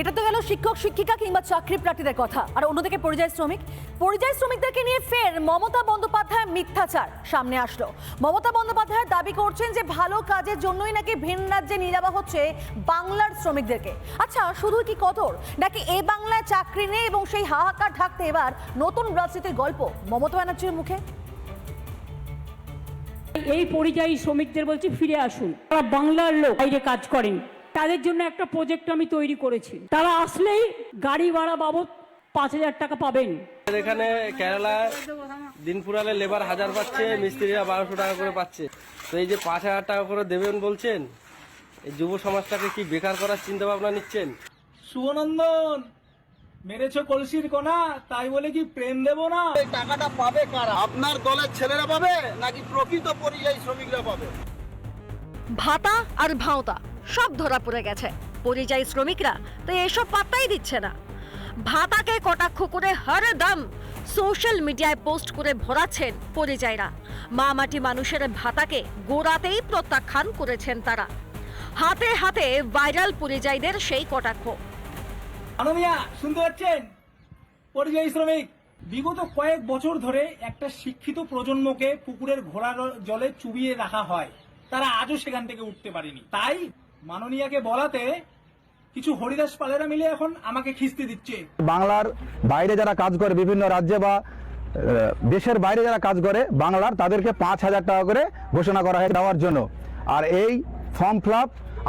এটা তো গেল শিক্ষক, শিক্ষিকা কিংবা চাকরি প্রার্থীদের কথা। আর অন্যদিকে পরিযায়ী শ্রমিক। পরিযায়ী শ্রমিকদেরকে নিয়ে ফের মমতা বন্দ্যোপাধ্যায় মিথ্যাচার সামনে আসলো। মমতা বন্দ্যোপাধ্যায় দাবি করছেন যে ভালো কাজের জন্যই নাকি ভিন রাজ্যে নিয়ে যাওয়া হচ্ছে বাংলার শ্রমিকদেরকে। আচ্ছা শুধু কি কদর নাকি এ বাংলায় চাকরি নেই এবং সেই হাহাকার ঢাকতে এবার নতুন রাজনীতির গল্প মমতা ব্যানার্জির মুখে? এই পরিযায়ী শ্রমিকদের বলছি, ফিরে আসুন। তারা বাংলার লোক, বাইরে কাজ করেন। তাদের জন্য একটা প্রজেক্ট আমি তৈরি করেছি। তারা আসলেই গাড়ি ভাড়া বাবদ পাঁচ হাজার টাকা পাবেন। এখানে কেরালা দিন ফুরালে লেবার হাজার পাচ্ছে মিস্ত্রিরা বারোশো টাকা করে পাচ্ছে। তো এই যে পাঁচ হাজার টাকা করে দেবেন বলছেন এই যুব সমাজটাকে কি বেকার করার চিন্তা ভাবনা নিচ্ছেন? সুনন্দন মেরেছো কলসির কোনা তাই বলে কি প্রেম দেব না? এই টাকাটা পাবে কারা? আপনার দলের ছেলেরা পাবে নাকি প্রকৃত পরিযায়ী শ্রমিকরা পাবে? ভাতা আর ভাওতা। সব ধরা পড়ে গেছে। পরিযায়ী শ্রমিকরা তো এসব পাত্তাই দিচ্ছে না। ভাতাকে কটাক্ষ করে হরদম সোশ্যাল মিডিয়ায় পোস্ট করে ভরাচ্ছেন পরিযায়ীরা। মা মাটি মানুষের ভাতাকে গোড়াতেই প্রত্যাখ্যান করেছেন তারা। হাতে হাতে ভাইরাল পরিযায়ীদের সেই কটাক্ষ। আনমিয়া, শুনতে পাচ্ছেন? পরিযায়ী শ্রমিক, বিগত কয়েক বছর ধরে একটা শিক্ষিত প্রজন্মকে পুকুরের ঘোড়ার জলে চুবিয়ে রাখা হয়। তারা আজও সেখান থেকে উঠতে পারেনি। তাই মাননীয়াকে বলাতে কিছু হরিদাস পালেরা মিলে এখন আমাকে খিস্তি দিচ্ছে। বাংলার বাইরে যারা কাজ করে বিভিন্ন রাজ্যে বা দেশের বাইরে যারা কাজ করে বাংলার তাদেরকে পাঁচ হাজার টাকা করে ঘোষণা করা হয় দেওয়ার জন্য। আর এই ফর্ম ফিল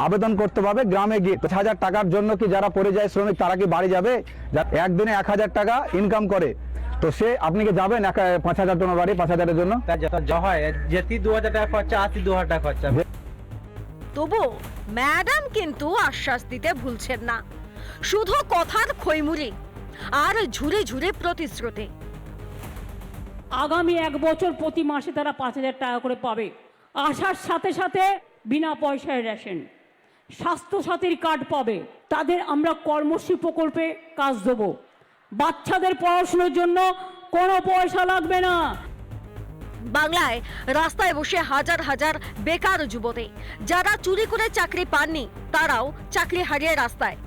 আবেদন করতে পারবে গ্রামে গিয়ে। পাঁচ হাজার টাকার জন্য কি যারা পরিযায়ী শ্রমিক তারা কি বাড়ি যাবে? একদিনে এক হাজার টাকা ইনকাম করে। তো সে আপনি কি যাবেন এক পাঁচ হাজার জন্য বাড়ি পাঁচ হাজারের জন্য? যত হয় দু হাজার টাকা খরচা আসি দু হাজার টাকা খরচা। তবু ম্যাডাম কিন্তু আশ্বাস দিতে ভুলছেন না। শুধু কথার খৈমুড়ি আর ঝুরে ঝুরে প্রতিশ্রুতি। আগামী এক বছর প্রতি মাসে তারা পাঁচ হাজার টাকা করে পাবে। আসার সাথে সাথে বিনা পয়সায় রেশন। স্বাস্থ্যসাথীর কার্ড পাবে। তাদের আমরা কর্মশ্রী প্রকল্পে কাজ দেবো। বাচ্চাদের পড়াশুনোর জন্য কোনো পয়সা লাগবে না। বাংলায় রাস্তায় বসে হাজার হাজার বেকার যুবতী। যারা চুরি করে চাকরি পাননি তারাও চাকরি হারিয়ে রাস্তায়।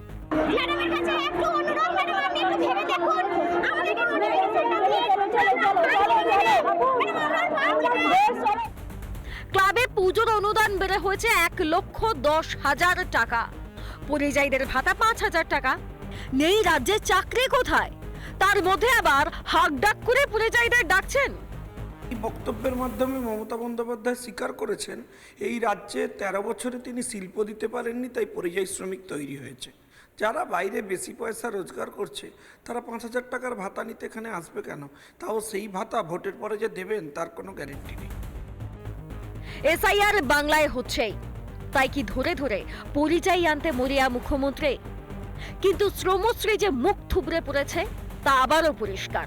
ক্লাবে পুজোর অনুদান বেড়ে হয়েছে এক লক্ষ দশ হাজার টাকা। পরিযায়ীদের ভাতা পাঁচ হাজার টাকা। নেই রাজ্যে চাকরি কোথায়? তার মধ্যে আবার হাক ডাক করে পরিযায়ীদের ডাকছেন। এই বক্তব্যের মাধ্যমে মমতা বন্দ্যোপাধ্যায় স্বীকার করেছেন, এই রাজ্যে তেরো বছরে তিনি শিল্প দিতে পারেননি, তাই পরিযায়ী শ্রমিক তৈরি হয়েছে। যারা বাইরে বেশি পয়সা রোজগার করছে, তারা পাঁচ হাজার টাকার ভাতা নিতে এখানে আসবে কেন? তাও সেই ভাতা ভোটের পরে যে দেবেন, তার কোনো গ্যারেন্টি নেই। এসআইআর বাংলায় হচ্ছেই। তাই কি ধরে ধরে পরিযায়ী আনতে মরিয়া মুখ্যমন্ত্রী? কিন্তু শ্রমশ্রী যে মুখ থুবড়ে পড়েছে, তা আবারও পরিষ্কার।